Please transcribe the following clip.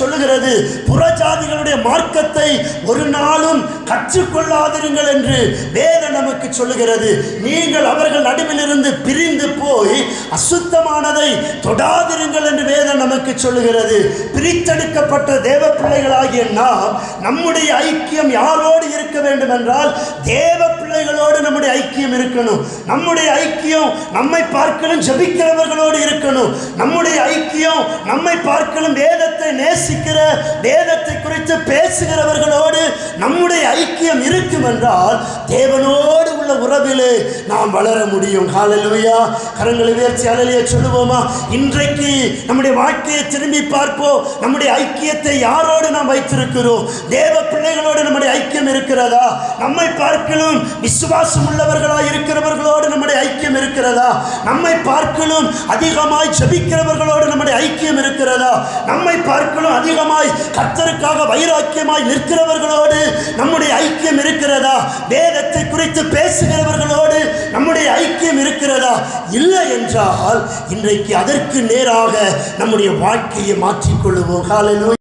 சொல்லுகிறது புறஜாதிகளுடைய மார்க்கத்தை ஒரு நாளும் கற்றுக்கொள்ளாதிருங்கள் என்று வேதம் நமக்கு சொல்லுகிறது. நீங்கள் அவர்கள் நடுவிலிருந்து பிரிந்து போய் அசுத்தமானதை தொடாதிருங்கள் என்று வேதம் நமக்கு சொல்லுகிறது. பிரித்தெடுக்கப்பட்ட தேவ பிள்ளைகளாகிய நாம் நம்முடைய ஐக்கியம் யாரோடு இருக்க வேண்டும் என்றால் தேவ பிள்ளைகளோடு நம்முடைய ஐக்கியம் இருக்கணும். நம்முடைய ஐக்கியம் நம்மை பார்க்கலும் ஜபிக்கிறவர்களோடு இருக்கணும். நம்ம ஐக்கியம் நம்மை பார்க்கலும் வேதத்தை நேசிக்கிற வேதத்தை குறித்து பேசுகிறவர்களோடு நம்முடைய ஐக்கியம் இருக்கும் என்றால் தேவனோடு அந்த உறவிலே நாம் வளர முடியும். ஹalleluya. கரங்களை உயர்ச்சி அலையிலே சொல்லுவோமா? இன்றைக்கு நம்முடைய வாழ்க்கையை திரும்பி பார்ப்போம். நம்முடைய ஐக்கியத்தை யாரோடு நாம் வைத்திருக்கிறோம்? தேவ பிள்ளைகளோடு நம்முடைய ஐக்கியம் இருக்கிறதா? நம்மை பார்க்கலும் விசுவாசம் உள்ளவர்களாக இருக்கிறவர்களோடு நம்முடைய ஐக்கியம் இருக்கிறதா? நம்மை பார்க்கலும் அதிகமாய் ஜபிக்கிறவர்களோடு நம்முடைய ஐக்கியம் இருக்கிறதா? நம்மை பார்க்கலும் அதிகமாய் கத்தருக்காக வைராக்கியமாய் நிற்கிறவர்களோடு நம்முடைய ஐக்கியம் இருக்கிறதா? வேதத்தை குறித்து பேசுகிறவர்களோடு நம்முடைய ஐக்கியம் இருக்கிறதா? இல்லை என்றால் இன்றைக்கு அதற்கு நேராக நம்முடைய வாழ்க்கையை மாற்றிக்கொள்ளுவோம். காலையில்